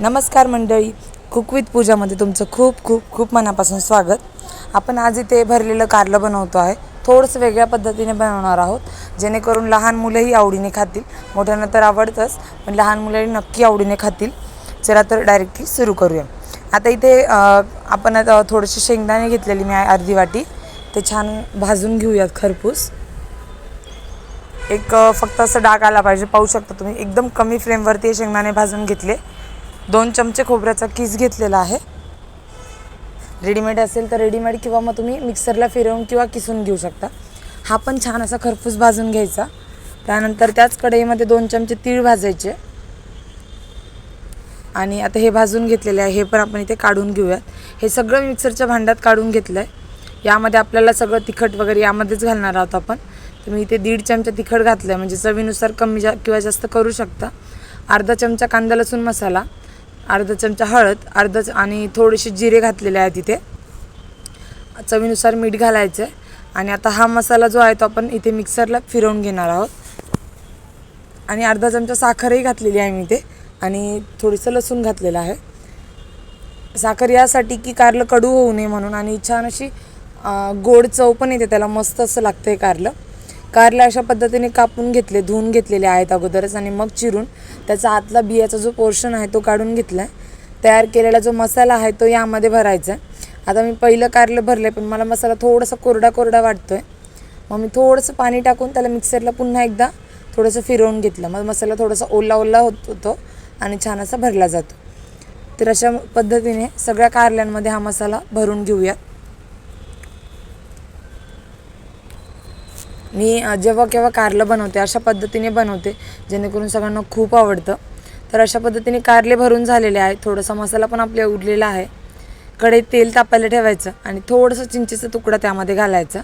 नमस्कार मंडळी. Cook with पूजामध्ये तुमचं खूप खूप खूप मनापासून स्वागत. आपण आज इथे भरलेलं कारलं बनवतो आहे. थोडंसं वेगळ्या पद्धतीने बनवणार आहोत. जेणेकरून लहान मुलंही आवडीने खातील. मोठ्यांना तर आवडतंच पण लहान मुलंही नक्की आवडीने खातील. चला तर डायरेक्टली सुरू करूया. आता इथे आपण आता थोडेसे शेंगदाणे घेतलेली मी अर्धी वाटी. ते छान भाजून घेऊयात खरपूस. एक फक्त असं डाग आला पाहिजे. पाहू शकता तुम्ही एकदम कमी फ्लेमवरती हे शेंगदाणे भाजून घेतले. दोन चमचे खोबऱ्याचा किस घेतलेला आहे. रेडीमेड असेल तर रेडीमेड किंवा मग तुम्ही मिक्सरला फिरवून किंवा किसून घेऊ शकता. हा पण छान असा खरपूस भाजून घ्यायचा. त्यानंतर त्याच कढईमध्ये दोन चमचे तीळ भाजायचे. आणि आता हे भाजून घेतलेले आहे. हे पण आपण इथे काढून घेऊयात. हे सगळं मिक्सरच्या भांड्यात काढून घेतलं आहे यामध्ये आपल्याला सगळं तिखट वगैरे यामध्येच घालणार आहोत आपण. तर मी इथे दीड चमचा तिखट घातलं आहे म्हणजे चवीनुसार कमी जा किंवा जास्त करू शकता. अर्धा चमचा कांदा लसूण मसाला. अर्धा चमचा हळद अर्धा च- आणि थोडेसे जिरे घातलेले आहेत इथे. चवीनुसार मीठ घालायचं आहे आणि आता हा मसाला जो आहे तो आपण इथे मिक्सरला फिरवून घेणार आहोत. आणि अर्धा चमचा साखरही घातलेली आहे मी इथे. आणि थोडंसं लसूण घातलेलं आहे. साखर यासाठी की कारलं कडू होऊ नये म्हणून आणि छान अशी गोड चव पण येते त्याला. मस्त असं लागतं आहे कारलं. कारलं अशा पद्धतीने कापून घेतले धुवून घेतलेले आहेत अगोदरच आणि मग चिरून त्याचा आतला बियाचा जो पोर्शन आहे तो काढून घेतला आहे तयार केलेला जो मसाला आहे तो यामध्ये भरायचा आहे. आता मी पहिलं कारलं भरलं पण मला मसाला थोडासा कोरडा कोरडा वाटतो आहे मग मी थोडंसं पाणी टाकून त्याला मिक्सरला पुन्हा एकदा थोडंसं फिरवून घेतलं. मग मसाला थोडासा ओला ओला होत होतो आणि छान असा भरला जातो. तर अशा पद्धतीने सगळ्या कारल्यांमध्ये हा मसाला भरून घेऊयात. मी जेव्हा केव्हा कारलं बनवते अशा पद्धतीने बनवते जेणेकरून सगळ्यांना खूप आवडतं. तर अशा पद्धतीने कारले भरून झालेले आहे थोडासा मसाला पण आपल्या उरलेला आहे. कडे तेल तापायला ठेवायचं आणि थोडंसं चिंचेचा तुकडा त्यामध्ये घालायचा.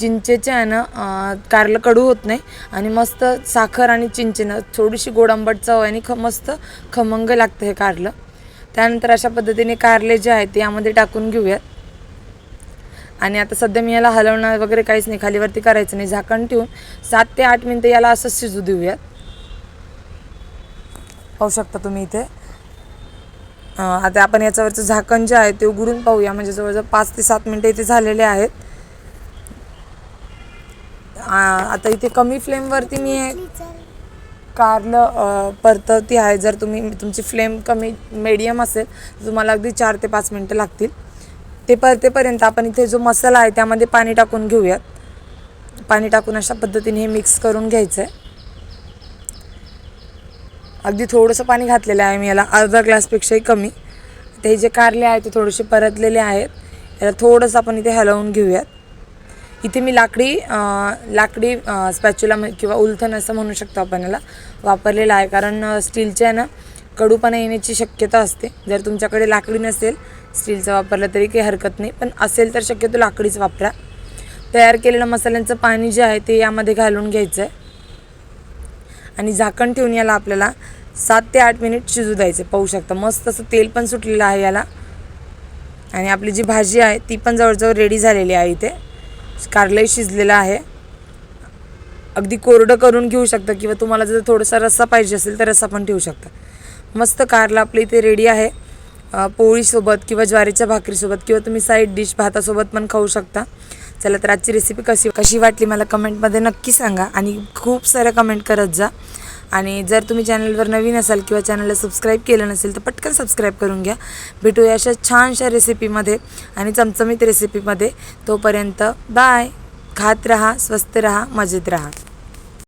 चिंचेच्या आहे ना कारलं कडू होत नाही आणि मस्त साखर आणि चिंचेनं थोडीशी गोड आंबट चव आहे आणि ख मस्त खमंग लागतं हे कारलं. त्यानंतर अशा पद्धतीने कारले जे आहे ते यामध्ये टाकून घेऊयात. आणि आता सध्या मी याला हलवणार वगैरे काहीच नाही. खालीवरती करायचं नाही. झाकण ठेवून सात ते आठ मिनटं याला असंच शिजू देऊयात. पाहू शकता तुम्ही इथे. आता आपण याच्यावरचं झाकण जे आहे ते उघडून पाहूया. म्हणजे जवळजवळ पाच ते सात मिनटं इथे झालेले आहेत. आता इथे कमी फ्लेमवरती मी कारलं अ, परतवती आहे. जर तुम्ही तुमची फ्लेम कमी मीडियम असेल तर तुम्हाला अगदी चार ते पाच मिनटं लागतील. ते परतेपर्यंत आपण इथे जो मसाला आहे त्यामध्ये पाणी टाकून घेऊयात. पाणी टाकून अशा पद्धतीने हे मिक्स करून घ्यायचं आहे अगदी थोडंसं पाणी घातलेलं आहे मी याला अर्धा ग्लासपेक्षाही कमी. ते जे कारले आहेत ते थोडेसे परतलेले आहेत. याला थोडंसं आपण इथे हलवून घेऊयात. इथे मी लाकडी लाकडी स्पॅच्युला किंवा उलथन असं म्हणू शकतो आपण याला वापरलेलं आहे. कारण स्टीलच्या आहे ना कडूपणा येण्याची शक्यता असते. जर तुमच्याकडे लाकडी नसेल स्टीलचं वापरलं तरी काही हरकत नाही. पण असेल तर शक्यतो लाकडीच वापरा. तयार केलेलं मसाल्यांचं पाणी जे आहे ते यामध्ये घालून घ्यायचं आहे आणि झाकण ठेवून याला आपल्याला सात ते आठ मिनिट शिजू द्यायचं पाहू शकता मस्त असं तेल पण सुटलेलं आहे याला. आणि आपली जी भाजी आहे ती पण जवळजवळ रेडी झालेली आहे इथे. कारलंही शिजलेलं आहे. अगदी कोरडं करून घेऊ शकता किंवा तुम्हाला जर थोडासा रस्सा पाहिजे असेल तर रस्सा पण ठेवू शकता. मस्त कारला आपली इथे रेडी आहे. पोळीसोबत किंवा ज्वारीच्या भाकरीसोबत किंवा तुम्ही साईड डिश भातासोबत पण खाऊ शकता. चला तर आजची रेसिपी कशी कशी वाटली मला कमेंटमध्ये नक्की सांगा आणि खूप साऱ्या कमेंट करत जा. आणि जर तुम्ही चॅनलवर नवीन असाल किंवा चॅनलला सबस्क्राईब केलं नसेल तर पटकन सबस्क्राईब करून घ्या. भेटूया अशा छानशा रेसिपीमध्ये आणि चमचमीत रेसिपीमध्ये तोपर्यंत बाय खात रहा स्वस्त रहा मजेत रहा.